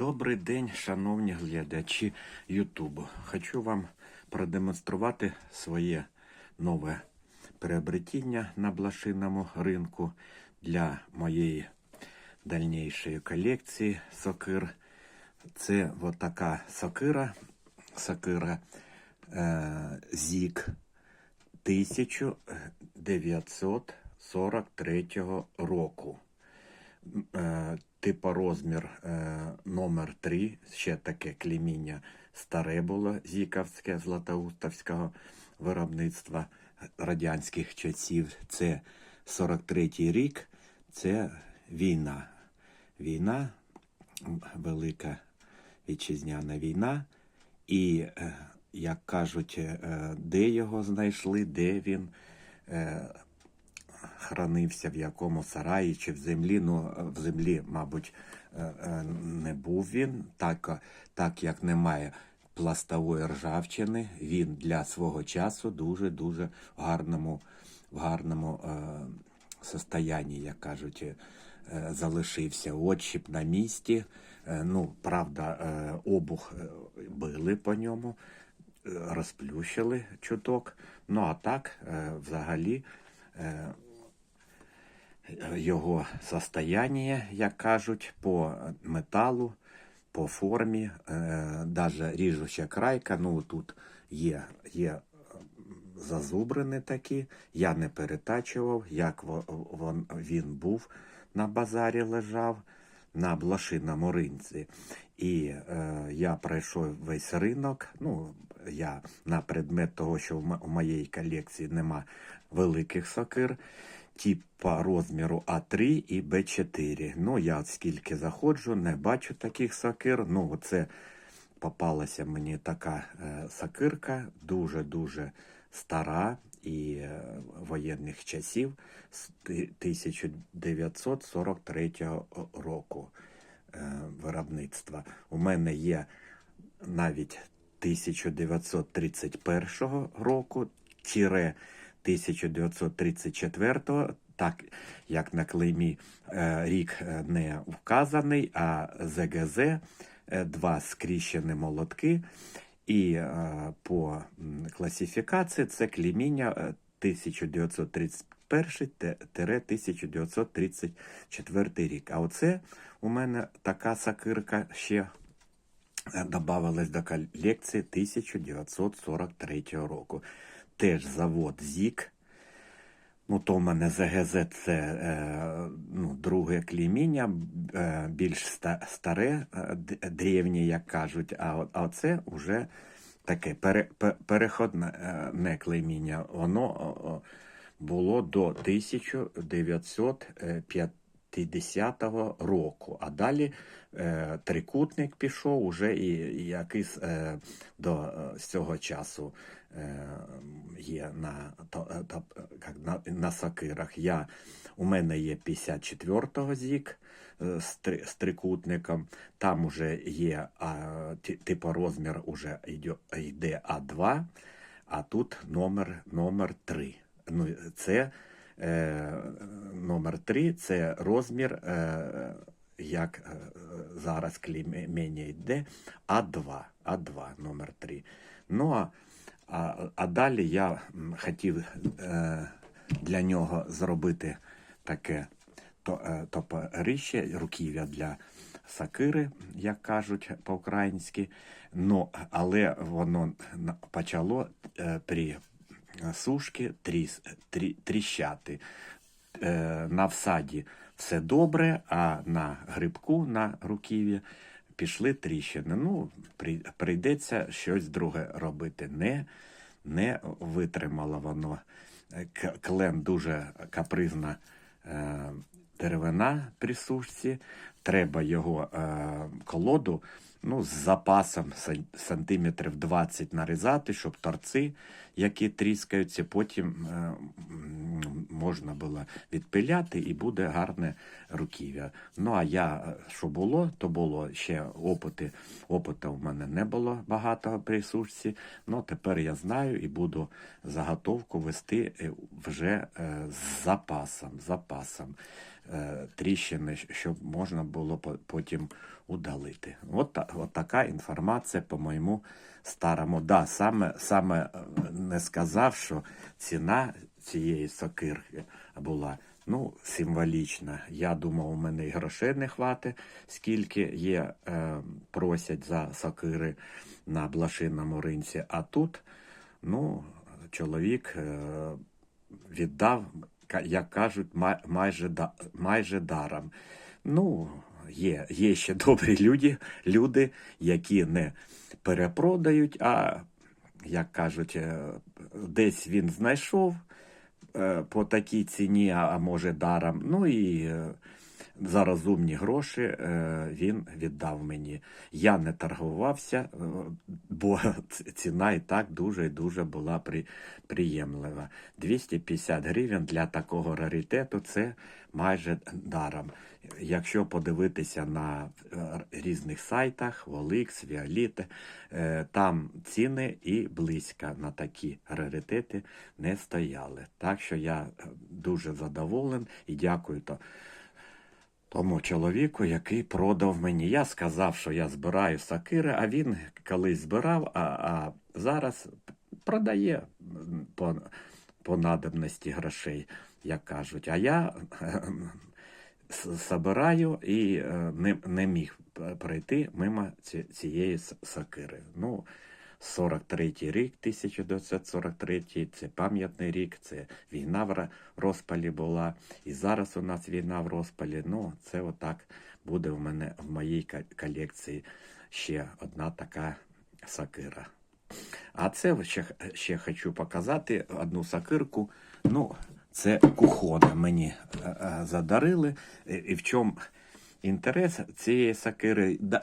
Добрий день, шановні глядачі Ютубу. Хочу вам продемонструвати своє нове приобретіння на блошиному ринку для моєї дальнішої колекції сокир. Це от така сокира, сокира е, ЗІК 1943 року. Е, Типорозмір е, номер 3 ще таке клейміння старе було зіковське златоустовського виробництва радянських часів. Це 43-й рік, це війна. Війна, велика вітчизняна війна. І, е, як кажуть, е, де його знайшли, де він е, хранився в якому сараї чи в землі. Ну, в землі, мабуть, е, е, не був він, так, так як немає пластової ржавчини, він для свого часу дуже-дуже в гарному, в гарному е, состоянні, як кажуть, е, залишився. Отщіп на місці. Е, ну, правда, е, обух е, били по ньому, е, розплющили чуток. Ну, а так, е, взагалі, е, його состояние, як кажуть, по металу, по формі, е, даже ріжуча крайка, ну тут є, є е, зазубрини такі, я не перетачував, як він був на базарі лежав, на блошиному ринці. І е, я пройшов весь ринок. Ну, я на предмет того, що в моєї колекції нема великих сокир, типа розміру А3 і Б4. Ну, я скільки заходжу, не бачу таких сокир. Ну, це попалася мені така е, сокирка, дуже-дуже стара і е, воєнних часів з 1943 року е, виробництва. У мене є навіть 1931 року, 1934, так як на клеймі е, рік е, не вказаний, а ЗГЗ, е, два скріщені молотки. І по класифікації це клейміння е, 1931-1934 рік. А оце у мене така сакирка ще добавилась до колекції 1943 року. Теж завод ЗІК. Ну, то в мене ЗГЗ це е, ну, друге клейміння, е, більш ста, старе, е, древнє, як кажуть, а, а це вже таке пере, переходне е, не клейміння. Воно було до 1950 року. А далі е, трикутник пішов уже і, і якийсь е, до е, з цього часу є на, то, е, то, е, на, на сокирах. Я, у мене є 54-го зік е, з, три, з трикутником. Там уже є а, типу розмір уже йде, йде А2, а тут номер, номер 3. Ну, це е, номер 3 це розмір, е, як е, зараз клеймення йде, А2, А2 номер 3. Ну, а, а, а далі я хотів е, для нього зробити таке е, топорище, руків'я для сакири, як кажуть по-українськи. Ну, але воно почало е, при сушки тріс, трі, тріщати. Е, на всаді все добре, а на грибку, на руків'ї пішли тріщини. Ну, при, прийдеться щось друге робити. Не, не витримало воно. Е, Клен дуже капризна е, деревина при сушці. Треба його е, колоду ну, з запасом сантиметрів 20 нарізати, щоб торці, які тріскаються, потім можна було відпиляти і буде гарне руків'я. Ну а я, що було, то було ще опити. Опита в мене не було багато при сушці. Ну тепер я знаю і буду заготовку вести е, вже е, з запасом. запасом тріщини, щоб можна було потім удалити. От, от така інформація по моєму старому. Да, саме, саме е, не сказав, що ціна цієї сокирки була ну, символічна. Я думав, у мене і грошей не хватить, скільки є, е, просять за сокири на блошиному ринці. А тут, ну, чоловік е, віддав, як кажуть, майже, майже даром. Ну, є, є ще добрі люди, люди, які не перепродають, а, як кажуть, е, десь він знайшов е, по такій ціні, а може даром. Ну і е, за розумні гроші е, він віддав мені. Я не торгувався, е, бо ціна і так дуже і дуже була при, приємлива. 250 гривень для такого раритету це майже даром. Якщо подивитися на е, різних сайтах, Воликс, Віоліт, там ціни і близько на такі раритети не стояли. Так що я дуже задоволен і дякую то тому чоловіку, який продав мені. Я сказав, що я збираю сакири, а він колись збирав, а, а зараз продає по, по надобності грошей, як кажуть. А я с- собираю і е, не, не міг пройти мимо цієї с- сокири. Ну, 43-й рік, 1943, це пам'ятний рік, це війна в розпалі була. І зараз у нас війна в розпалі. Ну, це отак буде в мене в моїй колекції ще одна така сокира. А це ще, ще хочу показати одну сокирку. Ну, це кухона мені е, е, задарили. І, в чому інтерес цієї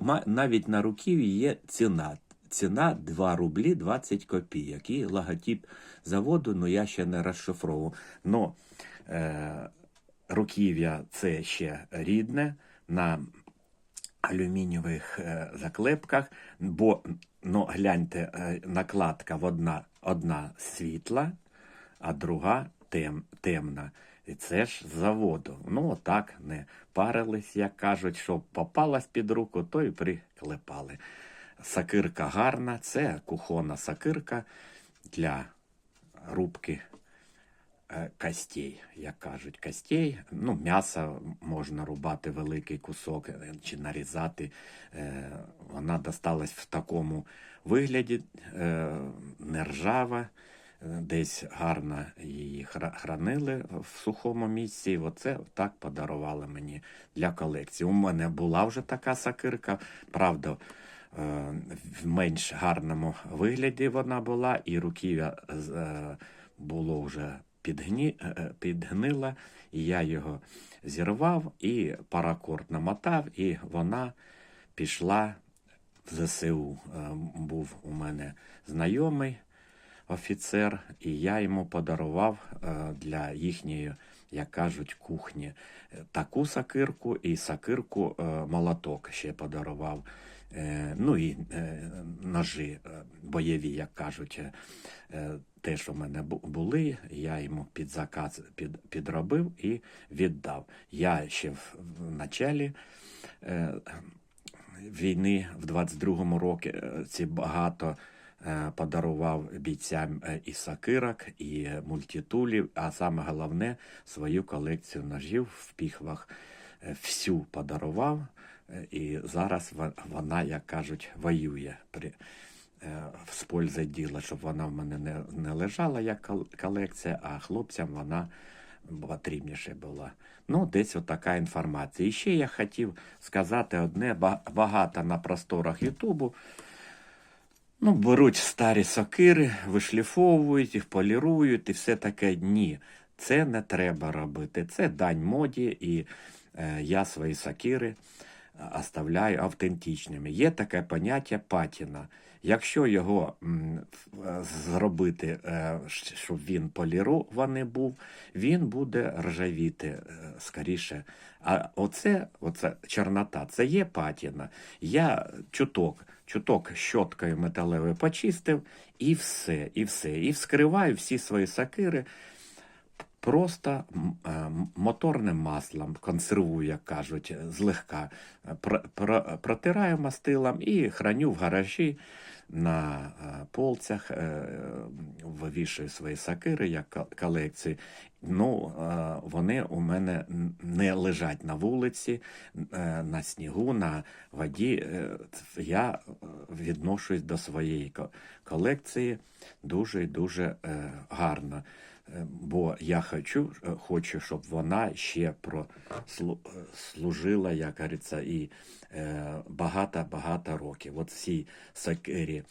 ма- навіть на руків'ї є ціна. Ціна 2 рублі 20 копійок. І логотип заводу, ну я ще не розшифровував. Но е, руків'я це ще рідне. На алюмінієвих е, заклепках, бо ну, гляньте, е, накладка в одна, одна світла, а друга тем, темна. І це ж з заводу. Ну, отак не парились, як кажуть, що попалась під руку, то і приклепали. Сакирка гарна, це кухонна сакирка для рубки е, костей, як кажуть, костей. Ну, м'ясо можна рубати великий кусок е, чи нарізати. Е, Вона досталась в такому вигляді, не ржава. Десь гарно її хранили в сухому місці. І оце так подарували мені для колекції. У мене була вже така сакирка, правда, в менш гарному вигляді вона була, і руків'я е, було вже підгні, е, е, підгнила, і я його зірвав і паракорд намотав, і вона пішла в ЗСУ. Був у мене знайомий офіцер, і я йому подарував для їхньої, як кажуть, кухні таку сакирку і сакирку молоток ще подарував. Е, Ну і е, ножі е, бойові, як кажуть, е, е, теж у мене були. Я йому під заказ під, підробив і віддав. Я ще в, в началі війни в 22-му році ці багато подарував бійцям і сакирок, і мультитулів, а саме головне свою колекцію ножів в піхвах всю подарував. Е, І зараз вона, як кажуть, воює при е, з пользи діла, щоб вона в мене не, не лежала як колекція, а хлопцям вона потрібніше була. Ну, десь отака інформація. І ще я хотів сказати одне, багато на просторах Ютубу. Ну, беруть старі сокири, вишліфовують їх, полірують і все таке. Ні, це не треба робити. Це дань моді, і е, я свої сокири оставляю автентичними. Є таке поняття патіна. Якщо його е, зробити, е, щоб він полірований був, він буде ржавіти е, скоріше. А оце, оце чорнота, це є патіна. Я чуток, чуток щоткою металевою почистив, і все, і все. І вскриваю всі свої сакири просто е, моторним маслом консервую, як кажуть, злегка. Про, про, протираю мастилом і храню в гаражі на е, полцях, е, вивішую свої сакири як колекції. Ну, вони у мене не лежать на вулиці, на снігу, на воді. Я відношусь до своєї колекції дуже дуже гарно. Е, Бо я хочу, е, хочу, щоб вона ще прослужила, як говориться, і е, багато-багато років. От всі сакирі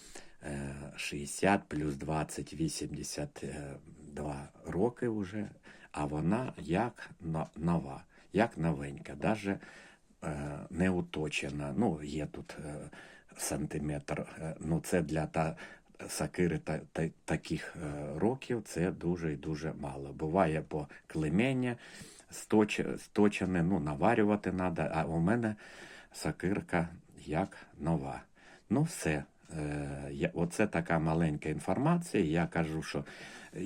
е, 60 плюс 20, 82 роки вже, а вона як нова, як новенька, навіть е, не уточена. Ну, є тут е, сантиметр. е, Ну, це для та, сакири та, та, таких е, років це дуже і дуже мало. Буває по клемення сточ, сточене, ну, наварювати треба, а у мене сакирка як нова. Ну, все. Е, оце така маленька інформація. Я кажу, що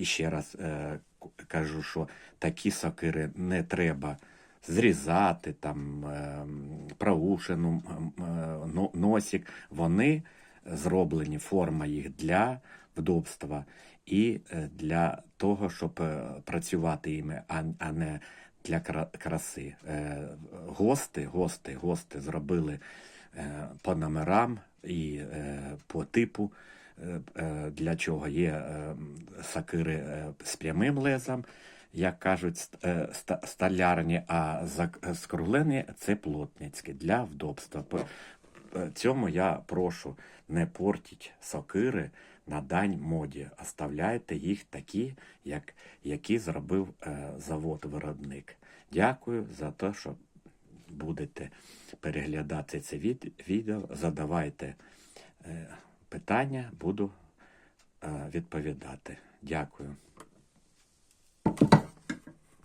ще раз е, кажу, що такі сокири не треба зрізати, там, е, проушину, е, носик. Вони зроблені, форма їх для вдобства і е, для того, щоб е, працювати іми, а, не для кра- краси. Е, Гости, гости, гости зробили по номерам і по типу. Для чого є сакири з прямим лезом, як кажуть, ст- столярні, а скруглені це плотницькі для вдобства. Цьому я прошу не портіть сокири на дань моді. Оставляйте їх такі, як, які зробив е, завод-виробник. Дякую за те, що будете переглядати це від- відео. Задавайте е, питання, буду е, відповідати. Дякую.